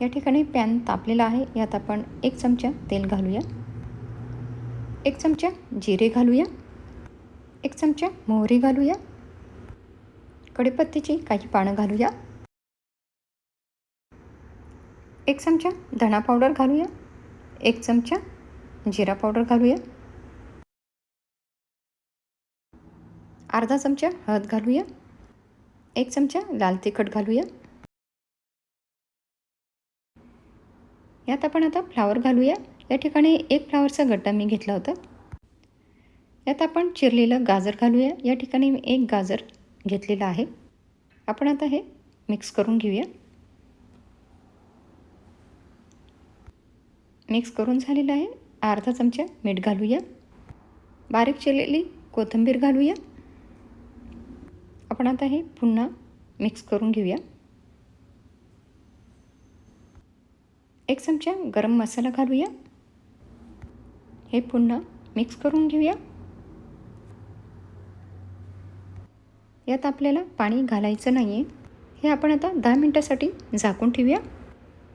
या ठिकाणी पॅन तापलेला आहे. यात आपण एक चमचा तेल घालूया. एक चमचा जिरे घालूया. एक चमचा मोहरी घालूया. कढीपत्तीची काही पानं घालूया. एक चमचा धणा पावडर घालूया. एक चमचा जिरा पावडर घालूया. अर्धा चमचा हळद घालूया. एक चमचा लाल तिखट घालूया. यात आपण आता फ्लावर घालूया. या ठिकाणी एक फ्लावरचा गड्डा मी घेतला होता. यात आपण चिरलेलं गाजर घालूया. या ठिकाणी मी एक गाजर घेतलेलं आहे. आपण आता हे मिक्स करून घेऊया. मिक्स करून झालेलं आहे. अर्धा चमचा मीठ घालूया. बारीक चिरलेली कोथिंबीर घालूया. आपण आता हे पुन्हा मिक्स करून घेऊया. एक चमचा गरम मसाला घालूया. हे पुन्हा मिक्स करून घेऊया. यात आपल्याला पाणी घालायचं नाही आहे हे आपण आता दहा मिनटासाठी झाकून ठेवूया.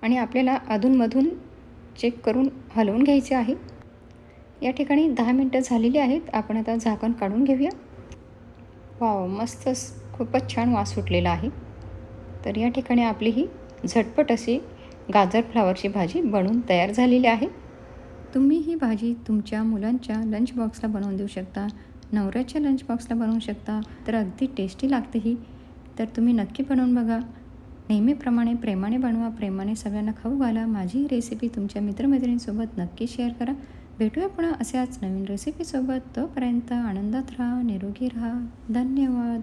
आणि आपल्याला अधूनमधून चेक करून हलवून घ्यायचे आहे. या ठिकाणी दहा मिनटं झालेली आहेत. आपण आता झाकण काढून घेऊया. वाव मस्तच खूपच छान वास सुटलेला आहे. तर या ठिकाणी आपली ही झटपट अशी गाजर फ्लावरची भाजी बनवून तयार झालेली आहे. तुम्ही ही भाजी तुमच्या मुलांच्या लंच बॉक्सला बनवून देऊ शकता. नवऱ्याच्या लंच बॉक्सला बनवू शकता. तर अगदी टेस्टी लागते ही. तर तुम्ही नक्की बनवून बघा. नेहमीप्रमाणे प्रेमाने बनवा प्रेमाने सगळ्यांना खाऊ घाला. माझी ही रेसिपी तुमच्या मित्रमैत्रिणींसोबत नक्की शेअर करा. भेटूया पुन्हा अशाच नवीन रेसिपीसोबत तोपर्यंत आनंदात राहा निरोगी राहा. धन्यवाद.